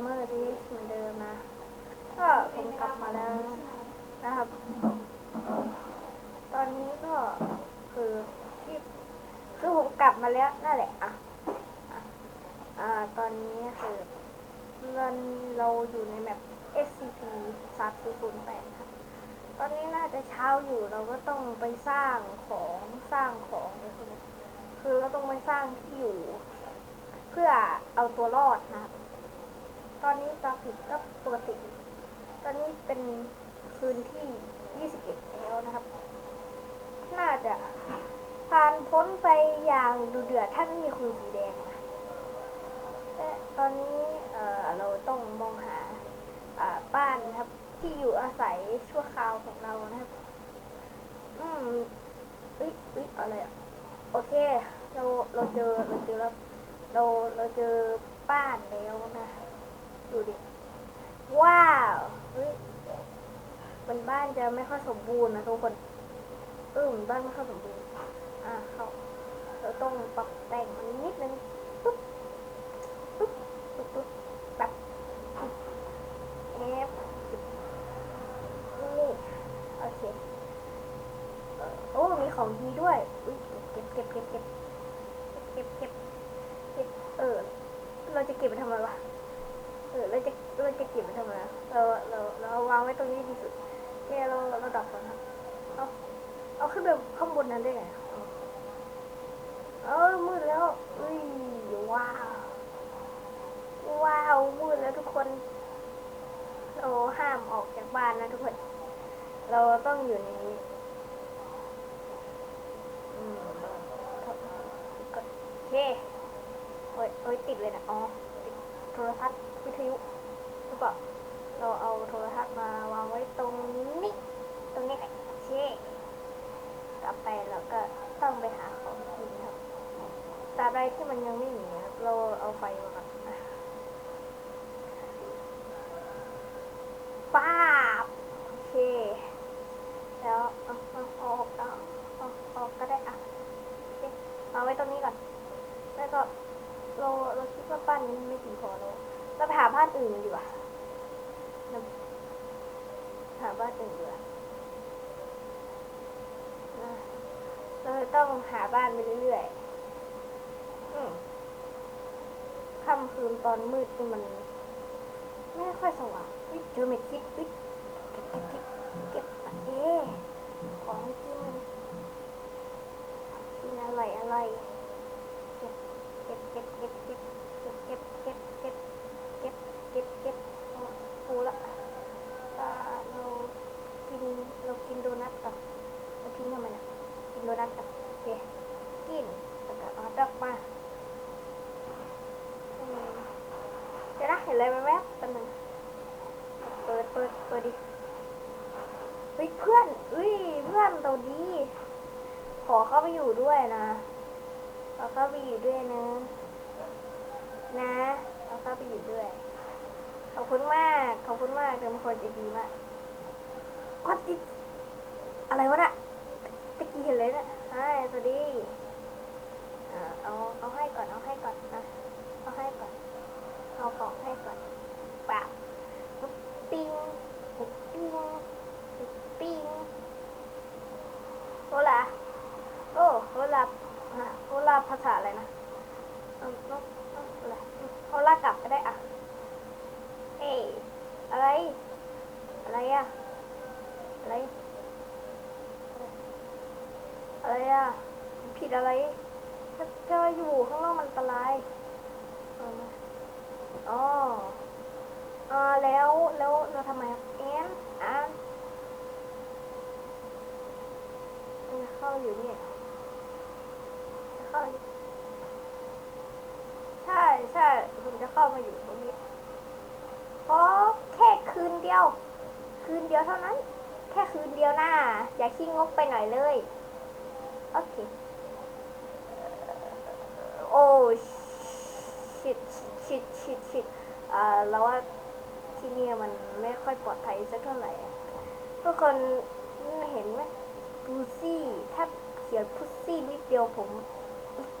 เมอร์ที่เหมือนเดิมนะ ก็ผมกลับมาแล้วนะครับ ตอนนี้ก็คือที่คือผมกลับมาแล้วนั่นแหละอะอะอ่าตอนนี้คือเราเราอยู่ในแมป SCP 3008ครับ ตอนนี้น่าจะเช้าอยู่เราก็ต้องไปสร้างของสร้างของคือเราต้องไปสร้างที่อยู่ เพื่อเอาตัวรอดนะครับ ตอนนี้กราฟิกก็ปกติ ตอนนี้เป็นคืนที่ 21 แล้วนะครับ น่าจะผ่านพ้นไปอย่างดูเดือดถ้าไม่มีคืนสีแดงนะและตอนนี้เเราต้องมองหาบ้านนะครับ ที่อยู่อาศัยชั่วคราวของเรานะครับ อืมเอ้ยเอ้ยอะไรอะโอเค เราเราเจอเราเจอแล้วเราเราเจอบ้านแล้วนะ ดูดิ ว้าวเฮ้ยมันบ้านจะไม่ค่อยสมบูรณ์นะทุกคน เออมันบ้านไม่ค่อยสมบูรณ์ อะเขาเราต้องปรับแต่งมันนิดนึงปุ๊บปุ๊บปุ๊บปุ๊บแบบเอฟนี่โอเคโอ้มีของดีด้วยอุ้ยเก็บเก็บเก็บเก็บเก็บเก็บเก็บเออ เราจะเก็บไปทำไมวะ เออเราจะเราจะเก็บไปทำไมอะเราเราเราเอาวางไว้ตรงนี้ดีสุดโอเคเราเราดับก่อนครับเอาเอาขึ้นไปข้างบนนั้นได้ไงเออมืดแล้วอุ้ยว้าวว้าวมืดแล้วทุกคน เราห้ามออกจากบ้านนะทุกคน เราต้องอยู่ในนี้อืมกดโอเคโอ้ยโอ้ยติดเลยนะอ๋อ รทัศน์วิทยุหรือเปล่าเราเอาโทรทัศน์มาวางไว้ตรงนี้ตรงนี้แหละโอเคต่อไปเราก็ต้องไปหาของกินครับตราบใดที่มันยังไม่หนีเราเอาไฟมาบโอเค แล้วเอาเอาเอาออกเอาเอาออกก็ได้อะโอเคเอาไว้ตรงนี้ก่อน แล้วก็เราเราคิดว่าบ้านนี้ไม่ดีพอเราเราไปหาบ้านอื่นดีกว่าเราหาบ้านอื่นดีกว่าอะเราต้อง หาบ้านไปเรื่อยๆอืมค่ำคืนตอนมืดนี่มัน ไม่ค่อยสว่างเฮ้ยเจอเม็ดคิดเฮ้ยเก็บเก็บเก็บเก็บเอ๊ะของกินกินอร่อยอร่อยเก็บเก็บเก็บเก็บเก็บเก็บเก็บเก็บเก็บเก็บเก็บเก็บเอาปูละอ่าเรากินเรากินโดนัทก่อนเราทิ้งทำไมนะกินโดนัทก่อนโอ เคกินแล้วก็เอาดอกมาเดี๋ยวนะเห็นอะไรแวบๆแป๊บนึงเปิดเปิดเปิดดิเฮ้ยเพื่อนเฮ้ยเพื่อนตัวดี ขอเข้าไปอยู่ด้วยนะเราเข้าไปอยู่ด้วยนะ นะเราเข้าไปอยู่ด้วย ขอบคุณมาก ขอบคุณมากเป็นคนใจดีมากก็ติดอะไรวะน่ะตะกี้เห็นเลยน่ะ ใช่สวัสดีเอาเอาให้ก่อนเอาให้ก่อนนะเอาให้ก่อน เอาของให้ก่อนปะปิ้งปิ้งปิ้งโอล่ะโอ้โอลาโอลาภาษาอะไรนะเอาเอาเอาอะไรโอลากลับก็ได้อะเอ้อะไร อะไรอะอะไร อะไรอะผิดอะไรถ้าถ้าอยู่ข้างนอกมันอันตรายอ๋ออ่าแล้วแล้วเราทำไมเอ็นอ่านเข้าอยู่เนี่ยเข้าใช่ใช่ผมจะเข้ามาอยู่ตรงนี้เพราะแค่คืนเดียว คืนเดียวเท่านั้น แค่คืนเดียวนะอย่าขี้งกไปหน่อยเลย โอเคเอ่อโอ้ชิดชิดชิดชิอ่าแล้วว่าที่เนี่ยมันไม่ค่อยปลอดภัยสักเท่าไหร่ทุกคนเห็นไหมพูซี่ ถ้าเขียนพุซี่นิดเดียวผม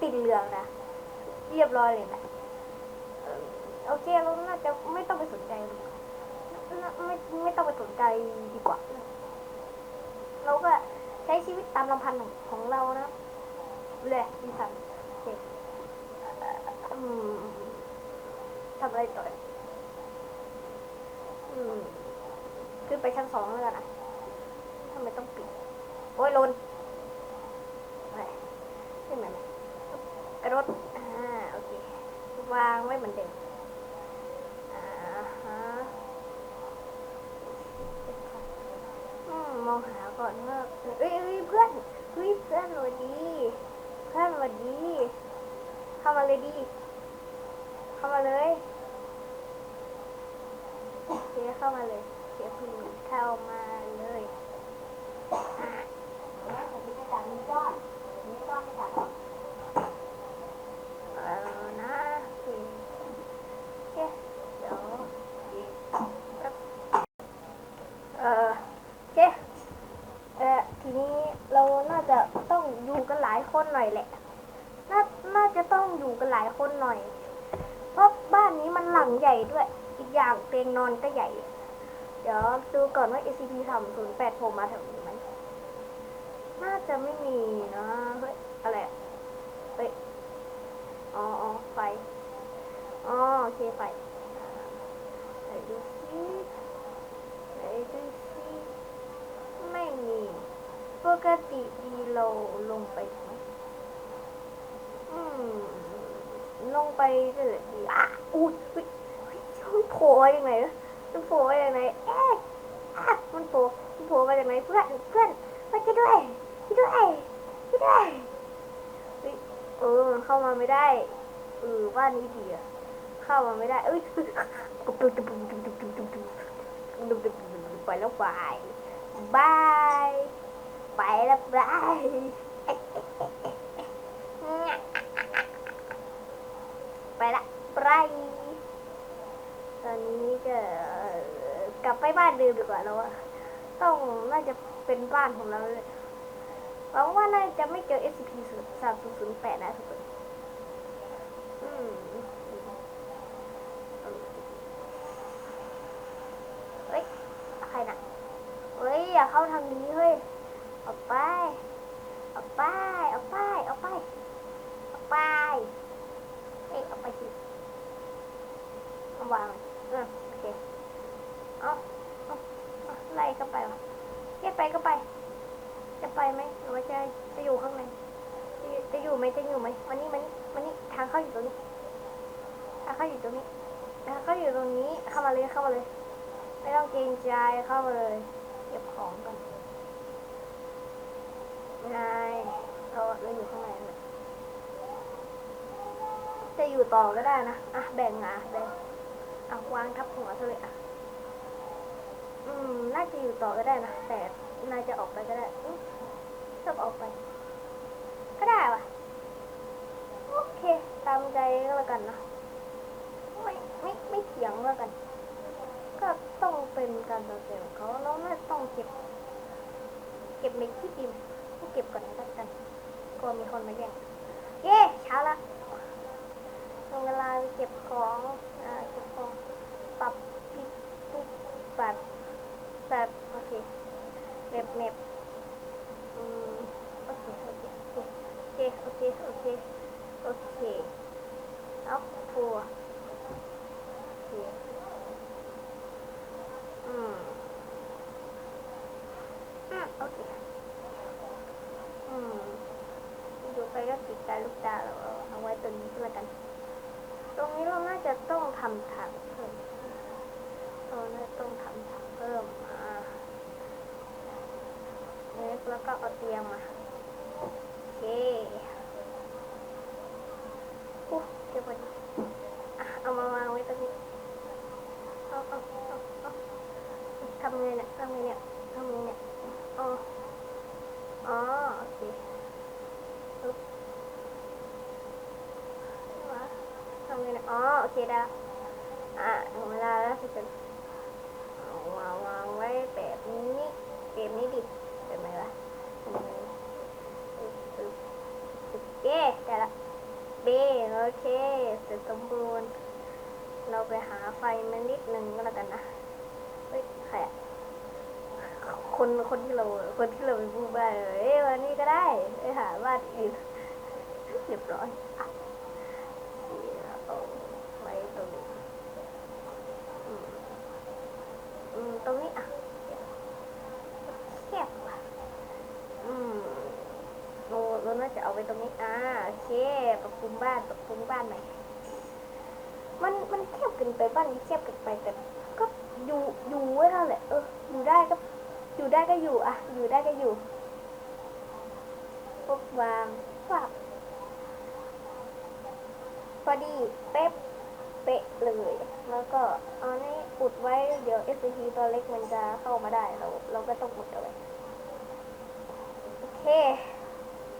ติดเหลืองนะ เรียบร้อยเลยนะ โอเคเราน่าจะไม่ต้องไปสนใจมันน่าไม่ไม่ต้องไปสนใจดีกว่า เราก็ ใช้ชีวิตตามลำพันธ์ของของเรานะเลยดีสันเคอืมทำอะไรต่ออืมขึ้นไปชั้นสองแล้วกันนะทำไมต้องปิด โอ้ยลนไปขึ้นมาไหมกระโดดอ่าโอเค วางไว้เหมือนเดิมอ่าฮะอื มองหาก่อนว่าเอ้ยเอ้ยเพื่อนเฮ้ยเพื่อนสวัสดี เพื่อนสวัสดีเข้ามาเลยดีเข้ามาเลยโอเคเข้ามาเลยเดี๋ยวคุณเข้ามาเลยอะ แล้วผมจะจับมีก้อนมีก้อนไม่จับหรอก เออนะโอเคโอเคเดี๋ยวแป๊บเออโอเคเออทีนี้เราน่าจะ ต้องอยู่กันหลายคนหน่อยแหละน่าน่าจะต้องอยู่กันหลายคนหน่อย เพราะบ้านนี้มันหลังใหญ่ด้วย อีกอย่างเตียงนอนก็ใหญ่ เดี๋ยวดูก่อนว่า SCP 3 0 8โผล่มาแถวนี้ไหมน่าจะไม่มีนะเฮ้ยอะไรอะเฮ้ยอ๋ออ๋อไฟอ๋อโอเคไฟไหนดูสิไหนดูสิไม่มี ปกติดีเราลงไปไหมอืม ลงไปเลยดีอะอุ้ยอุ้ยมันโผล่ยังไงมันโผล่ยังไงเอ๊ะอะมันโผล่มันโผล่มาจากไหนเพื่อนเพื่อนมาช่วยด้วยช่วยด้วยช่วยด้วยเออมันเข้ามาไม่ได้เออบ้านนี้ดีอะเข้ามาไม่ได้ เอ้ยไปแล้วไปบาย ไปแล้วบายไปละไปตอนนี้ก็กลับไปบ้านเดิมดีกว่าแล้วอะต้องน่าจะเป็นบ้านของเราเลยหวังว่าน่าจะไม่เจอ SCP 3 0 0 8นะทุกคนอืมเฮ้ยใครน่ะเฮ้ย อย่าเข้าทางนี้เฮ้ย ออกไป ออกไป ออกไป ออกไป ออกไป เฮ้ยออกไปสิเอาวางเออโอเคเอาเอาเอาไล่เข้าไปวะเฮ้ยไปก็ไป จะไปไหมหรือว่าจะจะอยู่ข้างใน จะอยู่จะอยู่ไหมจะอยู่ไหมวันนี้มันนี่วันนี้ทางเข้าอยู่ตรงนี้ทางเข้าอยู่ตรงนี้ทางเข้าอยู่ตรงนี้ เข้ามาเลยเข้ามาเลย ไม่ต้องเกรงใจเข้ามาเลย เก็บของกัน นายเราเราอยู่ข้างในนะจะอยู่ต่อก็ได้นะ อะ แบ่งอะแบ่งอะวางทับหัวเธอเลยอะ อืม น่าจะอยู่ต่อก็ได้นะ แต่นายจะออกไปก็ได้ชอบออกไป ก็ได้ว่ะ โอเค ตามใจก็แล้วกันนะ ไม่ไม่ไม่เถียงแล้วกัน ก็ต้องเป็นการตัดสินของเขาแล้วไม่ต้องเก็บ เก็บในที่ดิน เก็บก่อนนะแล้วกันกลัวมีคนมาแย่งเย้เช้าละลงเวลาไปเก็บของอ่าเก็บของปรับปิดปุ๊บปับโอเคเน็บเน็บอืมโอเคโอเคโอเคโอเคโอเคโอเคเอาทัวโอเคอืมอืมโอเคอืมดูไป ก็ติดตาลูกตาเราเอาไว้ตรงนี้ก็แล้วกัน ตรงนี้เราน่าจะต้องทำถังเพิ่มเราน่าจะต้องทำถังเพิ่มอ่าเน็กแล้วก็เอาเตียงมาโอเคอู้เดี๋ยวก่อนอะเอามาวางไว้ตรงนี้เอาเอาเอาเอาทำไงเนี่ยทำไงเนี่ยทำไงเนี่ยอ๋ออ๋อโอเคปึ๊บวะทำไงเนี่ยอ๋อ โอเคได้ละอะถึงเวลาแล้วที่จะเอาวางวางไว้แบบนี้เกมนี้ดิเห็นไหมวะเห็นไหมปึ๊บปึ๊บปึ๊บเย้ได้ละเบโอเคเสร็จสมบูรณ์ เราไปหาไฟมานิดนึงก็แล้วกันนะเฮ้ยใครอะคนคนที่เราคนที่เราไปพูดบ้านเลยเอ้ยวันนี้ก็ได้ไปหาบ้านอื่นเรียบร้อยอะเอาไว้ตรงนี้อืมอืม ตรงนี้อะแคบว่ะอืมเราเราน่าจะเอาไว้ตรงนี้อ่าโอเคปรับปรุงบ้านปรับปรุงบ้านใหม่มันมันแคบเกินไปบ้านนี้แคบเกินไปแต่ก็อยู่อยู่ไว้นั่นแหละเอออยู่ได้ก็ อยู่ได้ก็อยู่อะ อยู่ได้ก็อยู่ปุ๊บวางปับพอดีเป๊ะเป๊ะเลย แล้วก็เอานี้ อุดไว้เดี๋ยว S C P ตัวเล็กมันจะเข้ามาได้เราเราก็ต้องอุดเอาไว้โอเค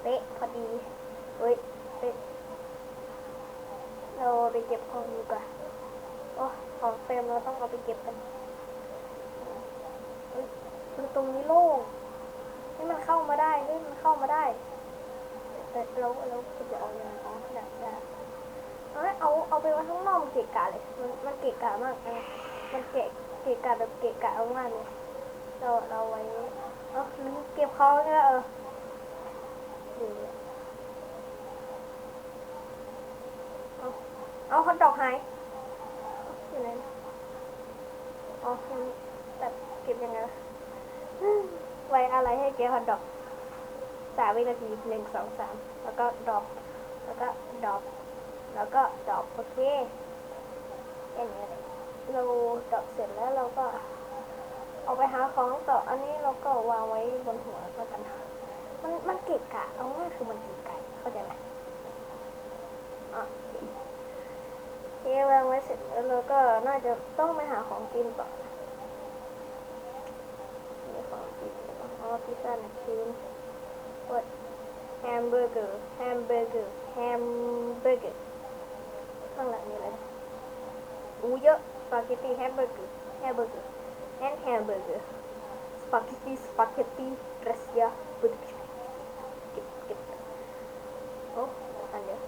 เป๊ะพอดีเฮ้ยเป๊ะเราไปเก็บของดีกว่าโอ้ของเฟรมเราต้องเอาไปเก็บกันเฮ้ยคือตรงนี้โล่งนี่มันเข้ามาได้นี่มันเข้ามาได้แต่เราเราจะเอาอยังไงอ๋อขนาดได้เอาเอาเอาไปไว้ข้างนอกมันเกะกะเลย มันมันเกะกะมากเออ มันเกะเกะกะแบบเกะกะมากเลยเราเราไว้เออลืมเก็บเขาเนี่ยเออเอาเอาคอนดอกหายอยู่ไหนนะอ๋อยังแต่เก็บยังไงไว้อะไรให้เก็บคอนดอกสามวินาทีหนึ่งสองสามแล้วก็ดรอปแล้วก็ดรอปแล้วก็ดรอปโอเคแค่นี้เลย เราดรอปเสร็จแล้วเราก็เอาไปหาของต่ออันนี้เราก็วางไว้บนหัวแล้วกันมันมันเกะกะเอาง่ายคือมันเกะกะเข้าใจไหมอะโอเคโอวางไว้เสร็จแล้วเราก็น่าจะต้องไปหาของกินต่อมีของกินอ๋อพิซซ่าหนึ่งชิ้นกดแฮมเบอร์เกอร์แฮมเบอร์เกอร์แฮมเบอร์เกอร์ข้างหลังมีอะไรอู้เยอะ สปาเกตตี้แฮมเบอร์เกอร์แฮมเบอร์เกอร์ and hamburger. Spaghetti, spaghetti, Russia, Budapest. เก็บเก็บโอ้อันเดียว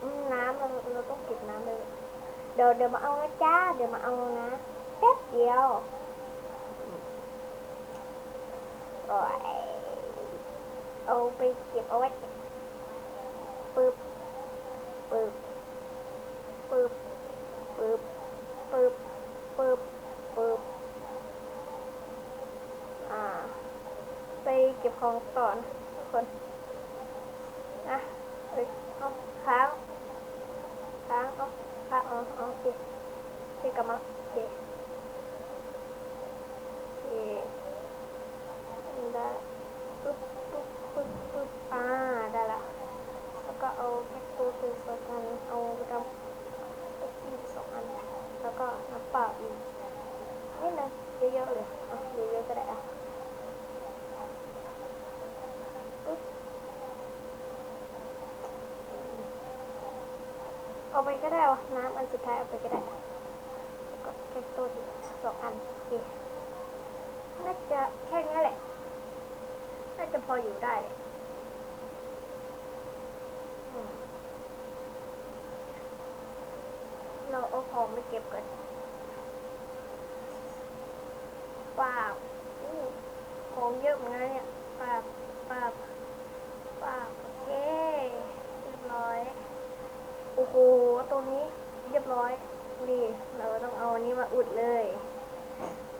อืมน้ำเราเราต้องเก็บน้ำเลย เดี๋ยวเดี๋ยวมาเอานะจ้า เดี๋ยวมาเอานะแป๊บเดียวโอ้ยเอาไปเก็บเอาไว้ปึ๊บปึ๊บปึ๊บปึ๊บปึ๊บ ปึ๊บปึ๊บอ่า ไปเก็บของต่อนะทุกคนนะเอ้ยเอาค้างค้างเอาค้างเอาเอาโอเค โอเคกลับมาโอเคโอเคได้ปึ๊บปึ๊บปึ๊บปึ๊บอ่าได้ละแล้วก็เอาแพ็คตัวคือสองอันเอาไปทำแพ็คที่สองอัน แล้วก็น้ำเปล่าอีกนิดนึงเยอะๆเลยอะเยอะๆก็ได้อะปึ๊บเอาไปก็ได้วะน้ำอันสุดท้ายเอาไปก็ได้แล้วก็แค่ตัวอีก สองอันน่าจะแค่นี้แหละ น่าจะพออยู่ได้เราเอาของไปเก็บก่อนปาบของเยอะเหมือนกันเนี่ยปาบปาบปาบโอเคเรียบร้อย โอ้โห ตรงนี้เรียบร้อยนี่เราต้องเอาอันนี้มาอุดเลย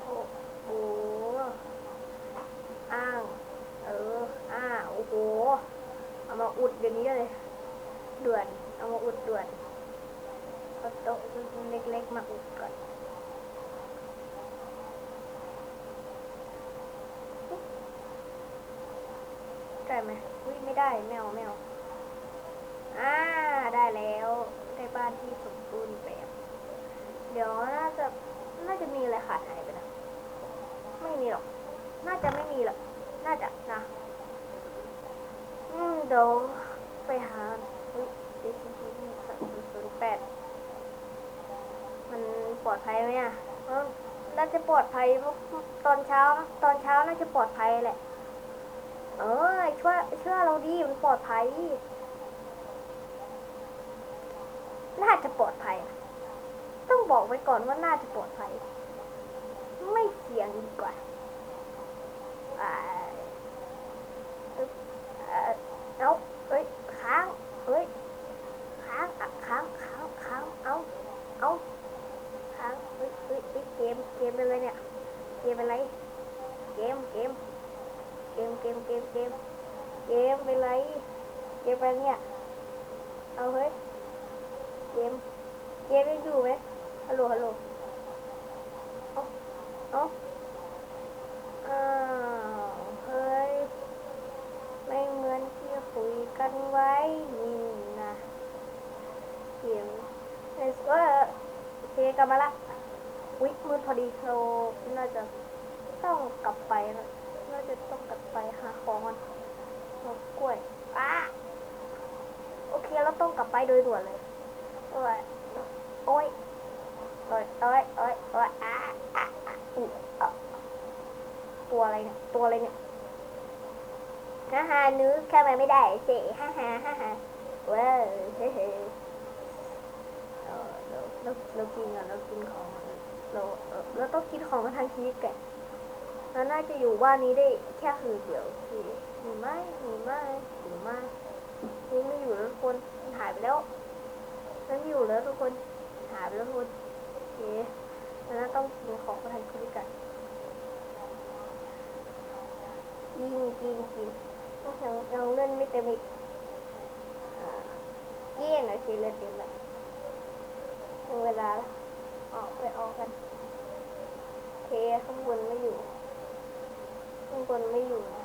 โอ้โห อ้าง เออ อ่า โอ้โหเอามาอุดเดี๋ยวนี้เลย ด่วน เอามาอุดด่วนเอาโต๊ะเล็กๆมาอุดก่อนได้ไหมอุ้ยไม่ได้แมวแมวอ่าได้แล้วได้บ้านที่สมบูรณ์แบบเดี๋ยวน่าจะน่าจะมีอะไรขาดหายไปนะ ไม่มีหรอก น่าจะไม่มีหรอก น่าจะนะ อืมเดี๋ยวไปหาอุ้ย DCP สามศูนย์แปดมันปลอดภัยไหมอะน่าจะปลอดภัยเพราะตอนเช้า ตอนเช้าน่าจะปลอดภัยแหละ เออช่วยเชื่อเราดีมันปลอดภัย น่าจะปลอดภัย ต้องบอกไว้ก่อนว่าน่าจะปลอดภัย ไม่เสี่ยงดีกว่าอึ๊บเอ่อเอาเอ้ย ค้าง เอ้ย ค้างอะค้าง ค้าง ค้าง เอา เอา ค้างเฮ้ยเฮ้ยเฮ้ยเกม เกมเป็นอะไรเนี่ย เกมเป็นอะไร เกม เกม เกม เกม เกม เกม เกมเป็นไร เกมเป็นเนี่ย เอาเฮ้ย เกม เกมยังอยู่ไหมฮัลโหล ฮัลโหล เอาเอาอ้าวเฮ้ย ไม่เหมือนที่คุยกันไว้นี่นะเกมเออโอเคกลับ มาละวิมืดพอดีเราน่าจะต้องกลับไปนะน่าจะต้องกลับไปหาของมันเอากล้วยอ้าโอเคเราต้องกลับไปโดยด่วนเลยโอ้ยโอ้ยโอ้ยโอ้ยโอ้ยโอ้ยอ้าอ้าอ้าอุ๊ยอะตัวอะไรเนี่ยตัวอะไรเนี่ยฮ่าฮ่านึกเข้ามาไม่ได้สิฮ่าฮ่าฮ่าฮ่าว้ยเฮ้เฮ้ เราเรากินอะเรากินของเราเราต้องกินของมาทางชีวิตแกเราน่าจะอยู่บ้านนี้ได้แค่คืนเดียวสิหรือไม่หรือไม่หรือไม่นี่ไม่อยู่แล้วทุกคนหายไปแล้วมันอยู่แล้วทุกคนหายไปแล้วทุกคนโอเคแล้วต้องกินของมาทานคุยกันกินกินกินยังยังเล่นไม่เต็มอีกอ่าเยี่ยงโอเคเล่นเต็มแล้ว เวลาออกไปออกกันเคข้างบนไม่อยู่ ข้างบนไม่อยู่นะ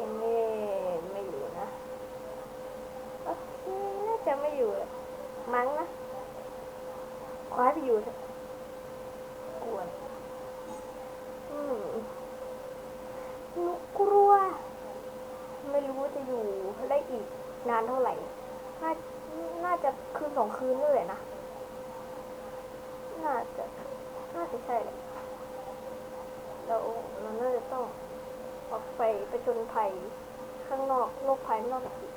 ยังไม่ไม่อยู่นะโอเคน่าจะไม่อยู่มั้งนะขอให้ไปอยู่กวนอืมหนุกลัว ไม่รู้ว่าจะอยู่ได้อีกนานเท่าไหร่ น่าน่าจะคืนสองคืนนี่แหละนะ น่าจะน่าจะใช่แหละเราเราน่าจะต้องออกไปไปจนภัยข้างนอกโลกภายนอกอีก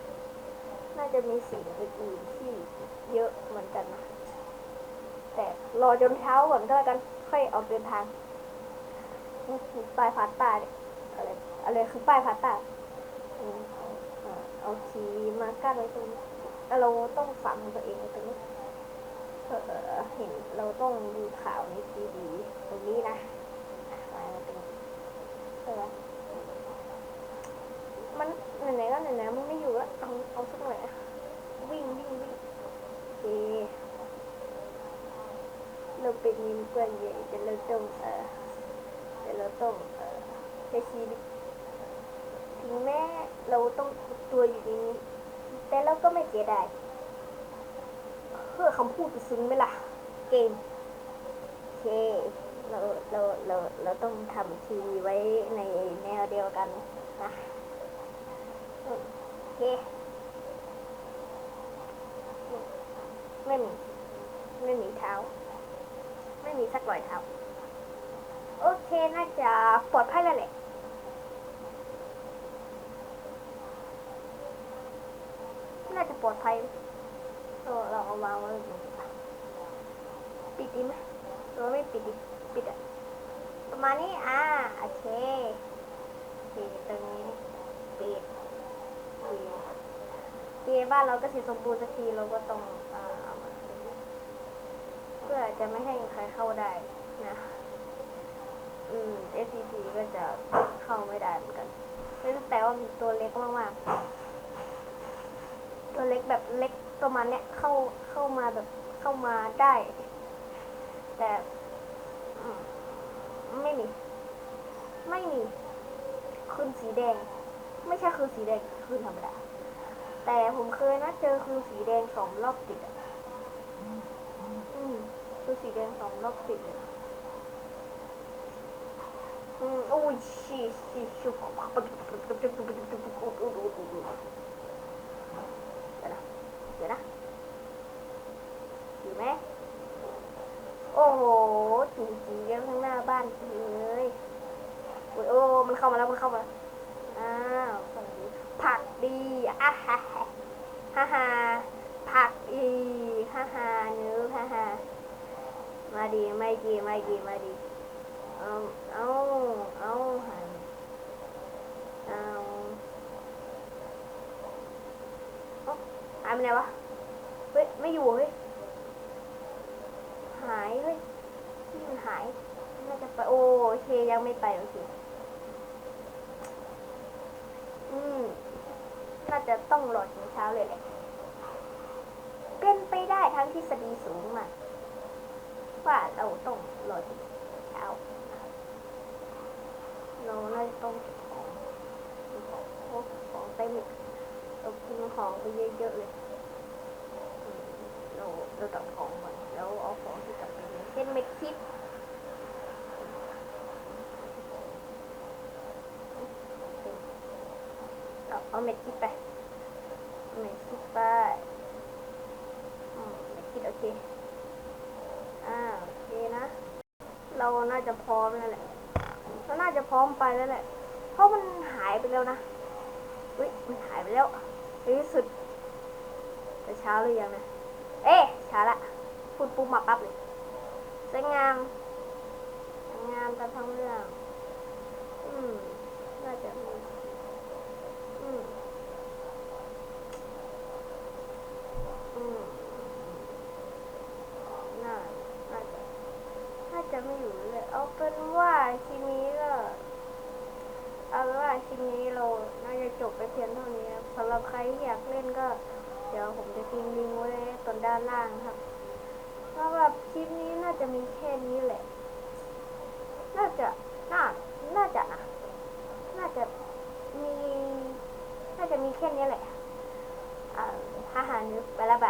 น่าจะมีสิ่งอื่นๆที่เยอะเหมือนกันนะ แต่รอจนเช้าก่อนก็แล้วกัน ค่อยออกเดินทางป้ายพาสต้าเนี่ยอะไรอะไรคือป้ายพาสต้าอืมอ่าเอาทีมากั้นไว้ตรงนี้แล้วเราต้องฝังตัวเองไว้ตรงนี้ เออเห็นเราต้องดูข่าวนี้ดีๆตรงนี้นะอะวางไว้ตรงนี้เออมันไหนๆก็ไหนๆมันไม่อยู่แล้วเอาเอาสักหน่อยวิ่งวิ่งวิ่งโอเคเราเป็นมิมเพื่อนใหญ่แต่เราต้องเออแต่เราต้องเออใช้ชีวิตถึงแม้เราต้องตัวอยู่ในนี้แต่เราก็ไม่เสียดาย อคำพูดจะซึ้งไหมล่ะ เกมโอเคเราเราเราเราต้องทำทีวีไว้ในแนวเดียวกันนะโอเคไม่มี ไม่มีเท้า ไม่มีสักรอยเท้า โอเค น่าจะปลอดภัยแล้วแหละน่าจะปลอดภัย เออเราเอาวางไว้ตรงนี้ปิดดีไหมหรือว่าไม่ปิดดีปิดอะประมาณนี้อ่าโอเคโอเคตรงนี้ปิดโอเคโอเคบ้านเราก็เสร็จสมบูรณ์สักทีเราก็ต้องอ่าเอามาเพื่อจะไม่ให้ใครเข้าได้นะ อืม SCP ก็จะเข้าไม่ได้เหมือนกันแต่ว่ามีตัวเล็กมากๆ ตัวเล็กแบบเล็ก ประมาณเนี้ยเข้าเข้ามาแบบเข้ามาได้ แต่ไม่มี ไม่มี คืนสีแดง ไม่ใช่คืนสีแดงคืนธรรมดา แต่ผมเคยนะเจอคืนสีแดงสองรอบติดอะอืมคือสีแดงสองรอบติดเลยนะอืมโอ้ยชีชีชุ ถุงสีเยอะข้างหน้าบ้านเลยโอ้โอมันเข้ามาแล้วมันเข้ามาอ้าวผักดีอะฮ่าฮ่าฮ่าผักอีฮ่าฮ่าเนื้อฮ่าฮ่ามาดีไม่กี่ไม่กี่มาดีเอาเอาเอาหันเอาหายไปไหนวะเฮ้ยไม่อยู่เฮ้ยหายเฮ้ย มันหายน่าจะไปโอเคยังไม่ไปโอเคอืมน่าจะต้องรอถึงเช้าเลยแหละเป็นไปได้ทั้งทฤษฎีสูงมากว่าเราต้องรอถึงเช้าเราน่าจะต้องของเก็บของของเต็มอีกเรากินของไปเยอะๆเลยเราเราตัดของก่อนแล้วเอาของที่จำเป็น เช่นเม็ดทิปเอาเอาเม็ดทิปไปเม็ดทิปไปเม็ดทิปโอเคอ่าโอเคนะ เราน่าจะพร้อมแล้วแหละเราน่าจะพร้อมไปแล้วแหละ เพราะมันหายไปแล้วนะอุ้ยมันหายไปแล้วในที่สุดจะเช้าหรือยังนะ เอ๊ะช้าละพูดปุ๊บมาปั๊บเลย วยงามสวยงามตามทั้งเรื่อง อืมน่าจะมีอืมอืมน่าน่าจะน่าจะไม่อยู่เลย เอาเป็นว่าคลิปนี้ก็เอาเป็นว่าคลิปนี้เราน่าจะจบไปเพียงเท่านี้ครับสำหรับใครที่อยากเล่นก็ เดี๋ยวผมจะทิ้งลิงก์ไว้ตรงด้านล่างครับ สำหรับคลิปนี้น่าจะมีแค่นี้แหละ น่าจะ น่า น่าจะนะ น่าจะมี น่าจะมีแค่นี้แหละ